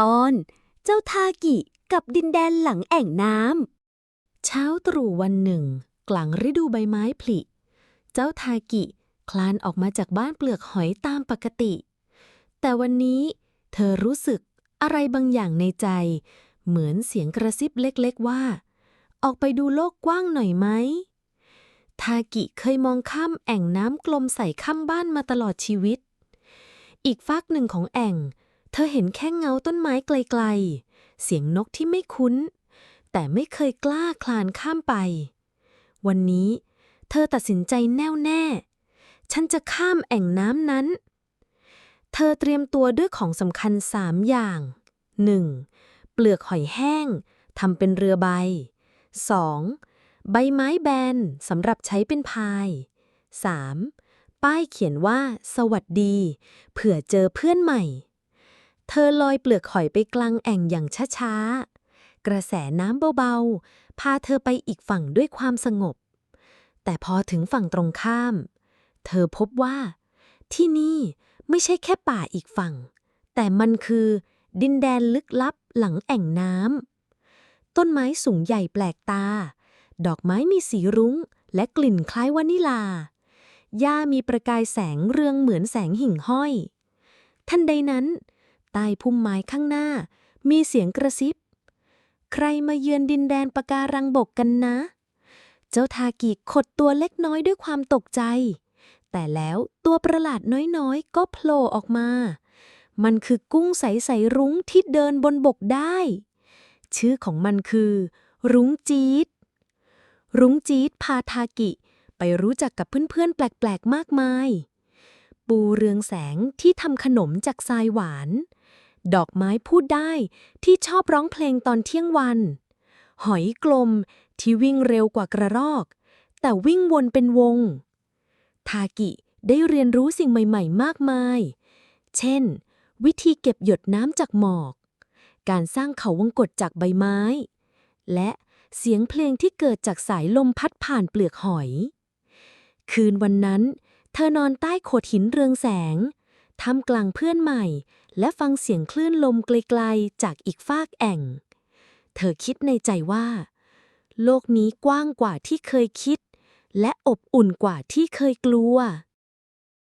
ตอนเจ้าทากิกับดินแดนหลังแอ่งน้ำ เช้าตรู่วันหนึ่ง กลางฤดูใบไม้ผลิ เจ้าทากิคลานออกมาจากบ้านเปลือกหอยตามปกติ แต่วันนี้เธอรู้สึกอะไรบางอย่างในใจ เหมือนเสียงกระซิบเล็กๆว่า ออกไปดูโลกกว้างหน่อยไหม ทากิเคยมองข้ามแอ่งน้ำกลมใส่ข้ามบ้านมาตลอดชีวิต อีกฟากหนึ่งของแอ่ง เธอเห็นแค่เงาต้นไม้ไกลๆ เสียงนกที่ไม่คุ้น แต่ไม่เคยกล้าคลานข้ามไป วันนี้ เธอตัดสินใจแน่วแน่ ฉันจะข้ามแอ่งน้ำนั้น เธอเตรียมตัวด้วยของสำคัญสามอย่าง 1. เปลือกหอยแห้งทำเป็นเรือใบ 2. ใบไม้แบนสำหรับใช้เป็นพาย 3. ป้ายเขียนว่า สวัสดี เผื่อเจอเพื่อนใหม่ เธอลอยเปลือกหอยไปกลางแอ่งอย่างช้าๆ กระแสน้ำเบาๆ พาเธอไปอีกฝั่งด้วยความสงบ แต่พอถึงฝั่งตรงข้าม เธอพบว่า ที่นี่ไม่ใช่แค่ป่าอีกฝั่ง แต่มันคือดินแดนลึกลับหลังแอ่งน้ำ ต้นไม้สูงใหญ่แปลกตา ดอกไม้มีสีรุ้ง และกลิ่นคล้ายวานิลา หญ้ามีประกายแสงเรืองเหมือนแสงหิ่งห้อย ทันใดนั้น ใต้พุ่มไม้ข้างหน้า มีเสียงกระซิบ ใครมาเยือนดินแดนปะการังบกกันนะ เจ้าทากิขดตัวเล็กน้อยด้วยความตกใจ แต่แล้วตัวประหลาดน้อยๆ ก็โผล่ออกมา มันคือกุ้งใสๆรุ้งที่เดินบนบกได้ ชื่อของมันคือ รุ้งจี๊ดรุ้งจี๊ดพาทากิไปรู้จักกับเพื่อนๆ แปลกๆ มากมาย ปูเรืองแสงที่ทำขนมจากทรายหวาน ดอกไม้พูดได้ที่ชอบร้องเพลงตอนเที่ยงวัน หอยกลมที่วิ่งเร็วกว่ากระรอก แต่วิ่งวนเป็นวง ทากิได้เรียนรู้สิ่งใหม่ ๆ มากมาย เช่น วิธีเก็บหยดน้ำจากหมอก การสร้างเขาวงกตจากใบไม้ และเสียงเพลงที่เกิดจากสายลมพัดผ่านเปลือกหอย คืนวันนั้น เธอนอนใต้โขดหินเรืองแสง ทำกลางเพื่อนใหม่ และฟังเสียงคลื่นลมไกลๆจากอีกฟากแอ่ง เธอคิดในใจว่า โลกนี้กว้างกว่าที่เคยคิด และอบอุ่นกว่าที่เคยกลัว